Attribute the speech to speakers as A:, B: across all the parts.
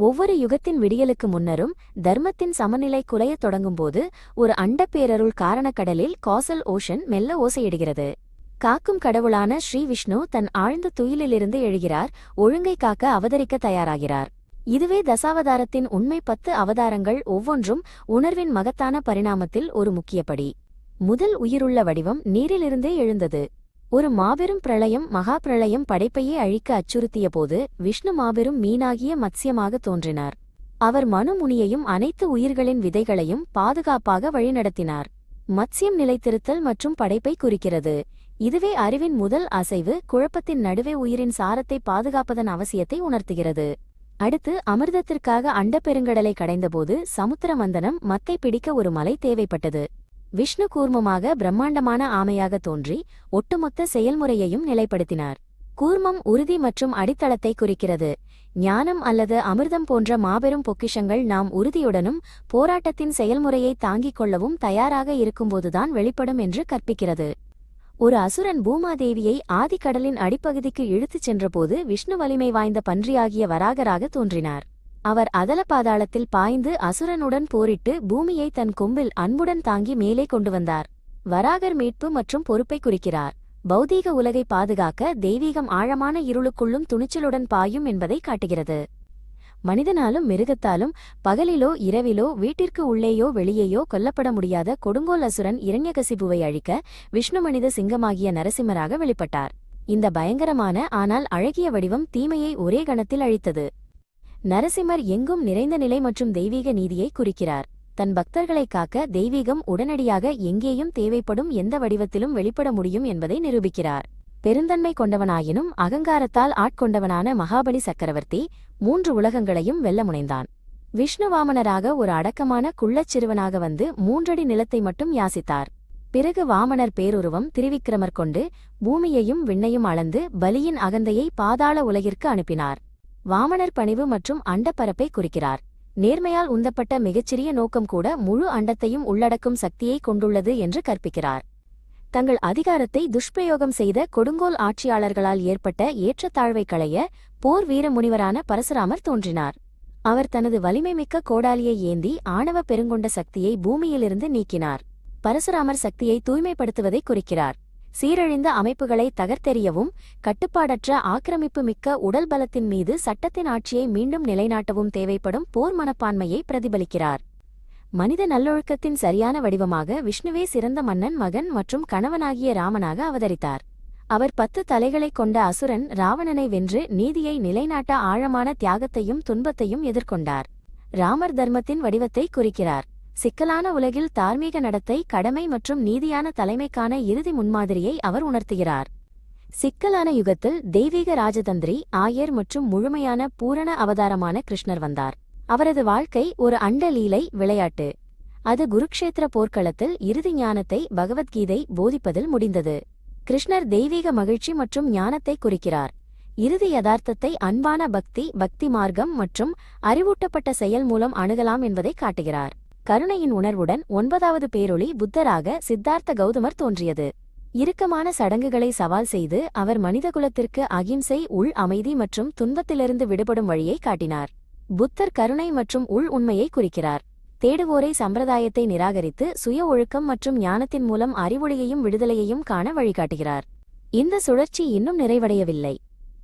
A: ஒவ்வொரு யுகத்தின் விடியலுக்கு முன்னரும் தர்மத்தின் சமநிலை குலையத் தொடங்கும்போது ஒரு அண்டப்பேரருள் காரணக்கடலில் காசல் ஓஷன் மெல்ல ஓசையிடுகிறது. காக்கும் கடவுளான ஸ்ரீ விஷ்ணு தன் ஆழ்ந்த துயிலிலிருந்து எழுகிறார் ஒழுங்கை காக்க அவதரிக்க தயாராகிறார். இதுவே தசாவதாரத்தின் உண்மை பத்து அவதாரங்கள் ஒவ்வொன்றும் உணர்வின் மகத்தான பரிணாமத்தில் ஒரு முக்கியப்படி. முதல் உயிருள்ள வடிவம் நீரிலிருந்தே எழுந்தது. ஒரு மாபெரும் பிரளயம் மகா பிரளயம் படைப்பையே அழிக்க அச்சுறுத்திய போது விஷ்ணு மாபெரும் மீனாகிய மத்சியமாக தோன்றினார். அவர் மனுமுனியையும் அனைத்து உயிர்களின் விதைகளையும் பாதுகாப்பாக வழிநடத்தினார். மத்ஸ்யம் நிலைத்திருத்தல் மற்றும் படைப்பை குறிக்கிறது. இதுவே அறிவின் முதல் அசைவு குழப்பத்தின் நடுவே உயிரின் சாரத்தை பாதுகாப்பதன் அவசியத்தை உணர்த்துகிறது. அடுத்து அமிர்தத்திற்காக அண்டப்பெருங்கடலை கடைந்தபோது சமுத்திர மந்தனம் மத்தை பிடிக்க ஒரு மலை தேவைப்பட்டது. விஷ்ணு கூர்மமாக பிரம்மாண்டமான ஆமையாக தோன்றி ஒட்டுமொத்த செயல்முறையையும் நிலைப்படுத்தினார். கூர்மம் உறுதி மற்றும் அடித்தளத்தை குறிக்கிறது. ஞானம் அல்லது அமிர்தம் போன்ற மாபெரும் பொக்கிஷங்கள் நாம் உறுதியுடனும் போராட்டத்தின் செயல்முறையை தாங்கிக் கொள்ளவும் தயாராக இருக்கும்போதுதான் வெளிப்படும் என்று கற்பிக்கிறது. ஒரு அசுரன் பூமாதேவியை ஆதிக்கடலின் அடிப்பகுதிக்கு இழுத்துச் சென்றபோது விஷ்ணு வலிமை வாய்ந்த பன்றியாகிய வராகராக தோன்றினார். அவர் அதல பாதாளத்தில் பாய்ந்து அசுரனுடன் போரிட்டு பூமியை தன் கொம்பில் அன்புடன் தாங்கி மேலே கொண்டு வந்தார். வராகர் மீட்பு மற்றும் பொறுப்பை குறிக்கிறார். பௌதீக உலகை பாதுகாக்க தெய்வீகம் ஆழமான இருளுக்குள்ளும் துணிச்சலுடன் பாயும் என்பதை காட்டுகிறது. மனிதனாலும் மிருகத்தாலும் பகலிலோ இரவிலோ வீட்டிற்கு உள்ளேயோ வெளியேயோ கொல்லப்பட முடியாத கொடுங்கோல் அசுரன் இரண்யகசிபுவை அழிக்க விஷ்ணு மனித சிங்கமாகிய நரசிம்மராக வெளிப்பட்டார். இந்த பயங்கரமான ஆனால் அழகிய வடிவம் தீமையை ஒரே கணத்தில் அழித்தது. நரசிம்மர் எங்கும் நிறைந்த நிலை மற்றும் தெய்வீக நீதியை குறிக்கிறார். தன் பக்தர்களைக் காக்க தெய்வீகம் உடனடியாக எங்கேயும் தேவைப்படும் எந்த வடிவத்திலும் வெளிப்பட முடியும் என்பதை நிரூபிக்கிறார். பெருந்தன்மை கொண்டவனாயினும் அகங்காரத்தால் ஆட்கொண்டவனான மகாபலி சக்கரவர்த்தி மூன்று உலகங்களையும் வெல்ல முனைந்தான். விஷ்ணுவாமனராக ஒரு அடக்கமான குள்ளச் சிறுவனாக வந்து மூன்றடி நிலத்தை மட்டும் யாசித்தார். பிறகு வாமனர் பேருருவம் திருவிக்கிரமர் கொண்டு பூமியையும் விண்ணையும் அளந்து பலியின் அகந்தையை பாதாள உலகிற்கு அனுப்பினார். வாமனர் பணிவு மற்றும் அண்டப்பரப்பை குறிக்கிறார். நேர்மையால் உந்தப்பட்ட மிகச்சிறிய நோக்கம் கூட முழு அண்டத்தையும் உள்ளடக்கும் சக்தியை கொண்டுள்ளது என்று கற்பிக்கிறார். தங்கள் அதிகாரத்தை துஷ்பிரயோகம் செய்த கொடுங்கோல் ஆட்சியாளர்களால் ஏற்பட்ட ஏற்றத்தாழ்வை களைய போர் வீர முனிவரான பரசுராமர் தோன்றினார். அவர் தனது வலிமைமிக்க கோடாலியை ஏந்தி ஆணவ பெருங்கொண்ட சக்தியை பூமியிலிருந்து நீக்கினார். பரசுராமர் சக்தியை தூய்மைப்படுத்துவதை குறிக்கிறார். சீரழிந்த அமைப்புகளை தகர்த்தெறியவும் கட்டுப்பாடற்ற ஆக்கிரமிப்பு மிக்க உடல் பலத்தின் மீது சட்டத்தின் ஆட்சியை மீண்டும் நிலைநாட்டவும் தேவைப்படும் போர் மனப்பான்மையை பிரதிபலிக்கிறார். மனித நல்லொழுக்கத்தின் சரியான வடிவமாக விஷ்ணுவே சிறந்த மன்னன் மகன் மற்றும் கணவனாகிய ராமனாக அவதரித்தார். அவர் பத்து தலைகளைக் கொண்ட அசுரன் ராவணனை வென்று நீதியை நிலைநாட்ட ஆழமான தியாகத்தையும் துன்பத்தையும் எதிர்கொண்டார். ராமர் தர்மத்தின் வடிவத்தை குறிக்கிறார். சிக்கலான உலகில் தார்மீக நடத்தை கடமை மற்றும் நீதியான தலைமைக்கான இறுதி முன்மாதிரியை அவர் உணர்த்துகிறார். சிக்கலான யுகத்தில் தெய்வீக ராஜதந்திரி ஆயர் மற்றும் முழுமையான பூரண அவதாரமான கிருஷ்ணர் வந்தார். அவரது வாழ்க்கை ஒரு அண்ட லீலை விளையாட்டு. அது குருக்ஷேத்திர போர்க்களத்தில் இறுதி ஞானத்தை பகவத்கீதை போதிப்பதில் முடிந்தது. கிருஷ்ணர் தெய்வீக மகிழ்ச்சி மற்றும் ஞானத்தை குறிக்கிறார். இறுதி யதார்த்தத்தை அன்பான பக்தி பக்தி மார்க்கம் மற்றும் அறிவூட்டப்பட்ட செயல் மூலம் அணுகலாம் என்பதை காட்டுகிறார். கருணையின் உணர்வுடன் ஒன்பதாவது பேரொளி புத்தராக சித்தார்த்த கௌதமர் தோன்றியது. இறுக்கமான சடங்குகளை சவால் செய்து அவர் மனிதகுலத்திற்கு அகிம்சை உள் அமைதி மற்றும் துன்பத்திலிருந்து விடுபடும் வழியை காட்டினார். புத்தர் கருணை மற்றும் உள் உண்மையை குறிக்கிறார். தேடுவோரை சம்பிரதாயத்தை நிராகரித்து சுய ஒழுக்கம் மற்றும் ஞானத்தின் மூலம் அறிவொளியையும் விடுதலையையும் காண வழிகாட்டுகிறார். இந்த சுழற்சி இன்னும் நிறைவடையவில்லை.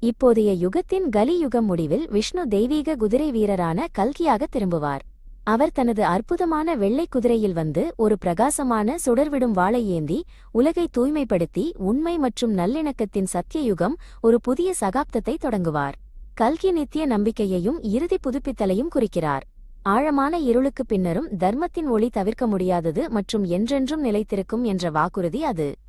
A: இப்போதைய யுகத்தின் கலி யுகம் முடிவில் விஷ்ணு தெய்வீக குதிரை வீரரான கல்கியாக திரும்புவார். அவர் தனது அற்புதமான வெள்ளை குதிரையில் வந்து ஒரு பிரகாசமான சுடர்விடும் வாளை ஏந்தி உலகை தூய்மைப்படுத்தி உண்மை மற்றும் நல்லிணக்கத்தின் சத்தியயுகம் ஒரு புதிய சகாப்தத்தை தொடங்குவார். கல்கி நித்திய நம்பிக்கையையும் இறுதி புதுப்பித்தலையும் குறிக்கிறார். ஆழமான இருளுக்கு பின்னரும் தர்மத்தின் ஒளி தவிர்க்க முடியாதது மற்றும் என்றென்றும் நிலைத்திருக்கும் என்ற வாக்குறுதி அது.